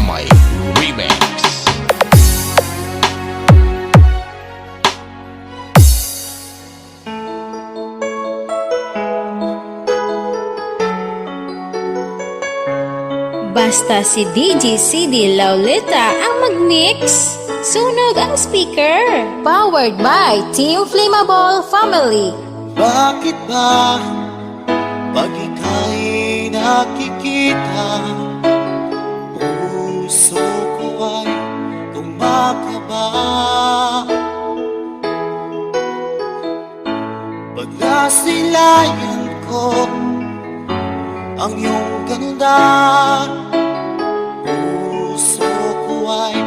Mamay Remix Basta si DJ CD Laulita ang mag-mix. Sunog ang speaker. Powered by Team Flammable Family. Bakit ba pag ika'y nakikita kumakaba Pag nasilayan ko ang iyong ganda Puso ko ay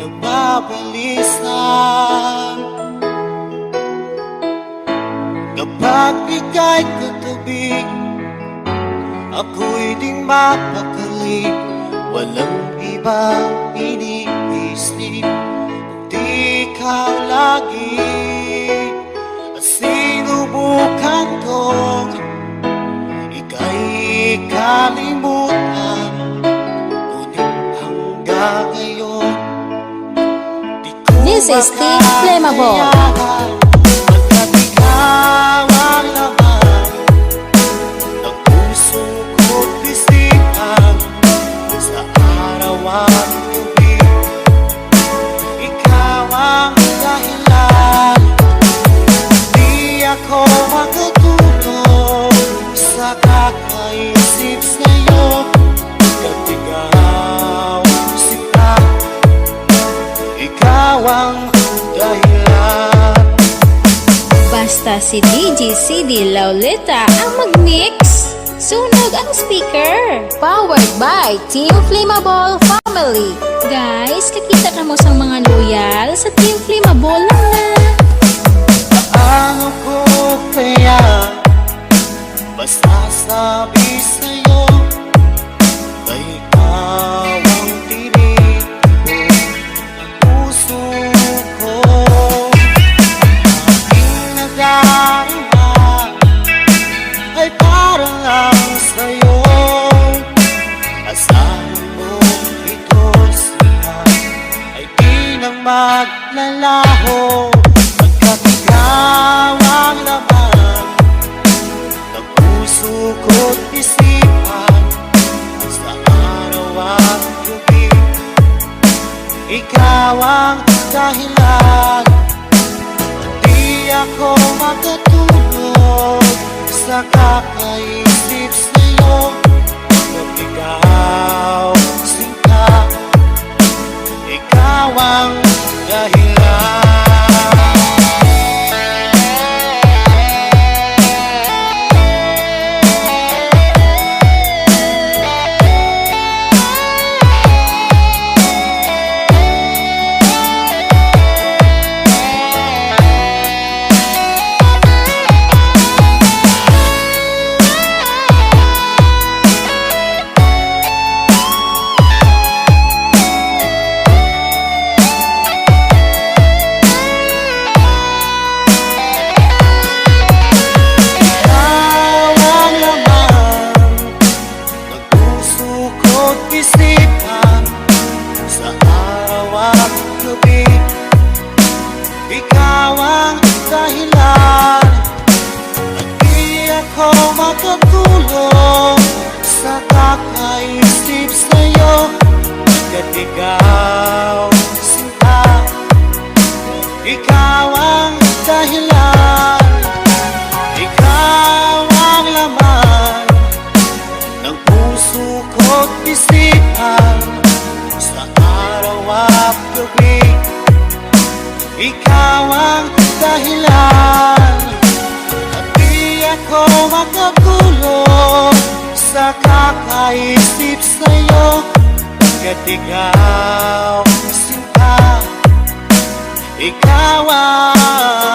nagbabalisa Kapag ika'y katabi Ako'y di mapakali. Walang ibang iniisip Kundi ikaw lagi. At sinubukan kong Ika'y kalimutan. Ngunit hanggang ngayon Di This is Team Flammable. Di ako makatulog Sa kakaisip sa'yo Pagkat ikaw sila Ikaw ang dahilan Basta si DJ CD Laulita ang mag-mix. Sunog ang speaker. Powered by Team Flammable Family. Guys, kakita ka mo sa mga loyal sa Team Flammable lang na. Ano ko kaya Basta sabi sa'yo Na ikaw ang tinig Ang puso ko. Aking nadarama Ay parang lang sa'yo. Asahan mo ito siya Ay di na maglalaho. Pagkat Ikaw ang dahilan. Di ako makatulog Sa kakaisip ako makatulog sa kakaisip sa'yo. Pagkat ikaw sinta, ikaw ang dahilan. Ikaw ang laman ng puso ko't isipan sa araw at gabi. Ikaw ang dahilan ako makatulog sa kakaisip sa'yo. Pagkat ikaw sinta, ikaw ang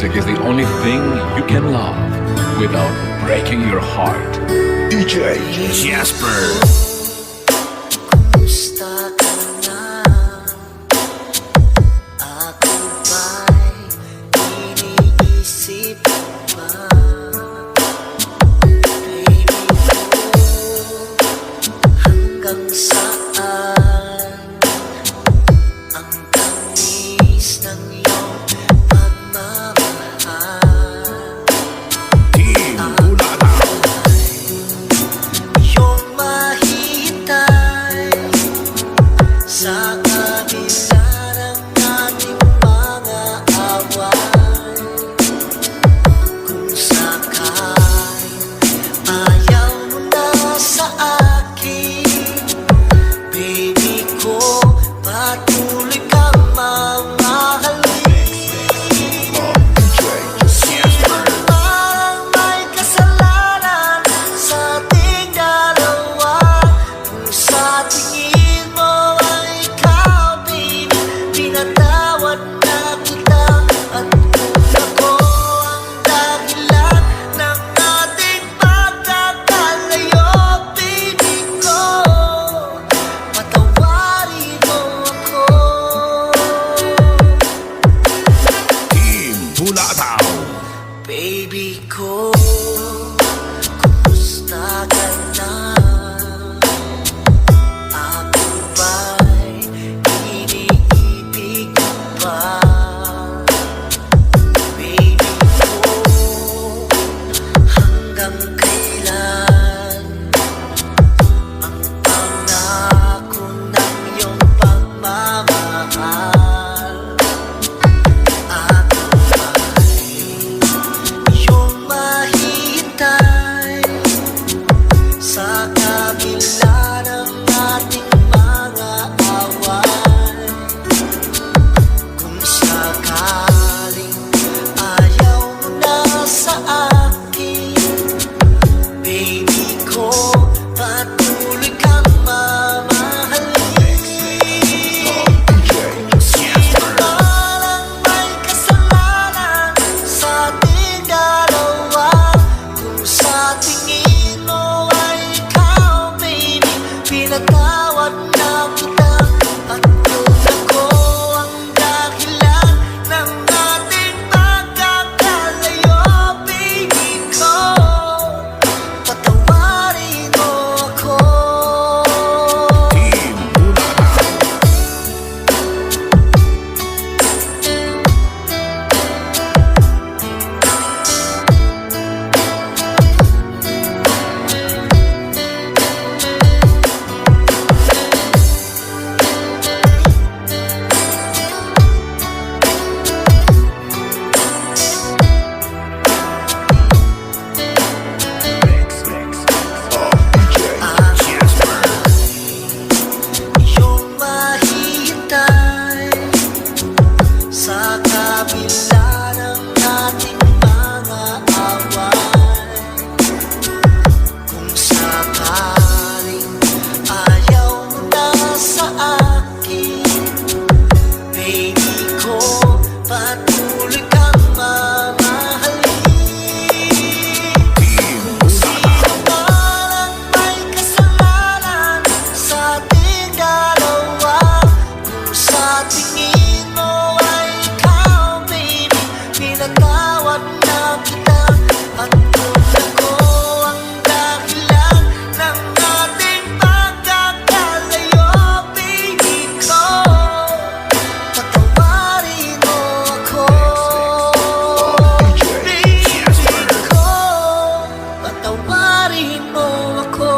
music is the only thing you can love without breaking your heart. DJ Jasper. God. Pinatawad kita. At yun ang dahilan Ng ating pagkakalayo, baby ko Patawarin mo ako. Baby ko Patawarin mo ako.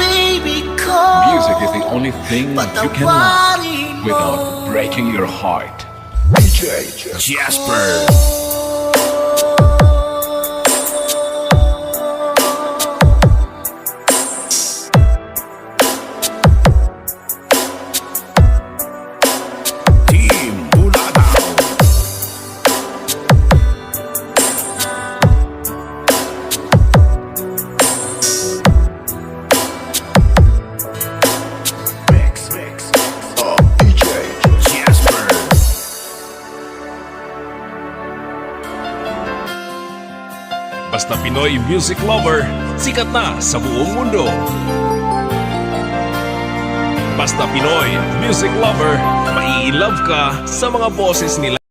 Baby ko Music is the only thing you can love without breaking your heart. DJ Jasper. Oh. Basta Pinoy music lover, sikat na sa buong mundo. Basta Pinoy music lover, mai-love ka sa mga boses nila.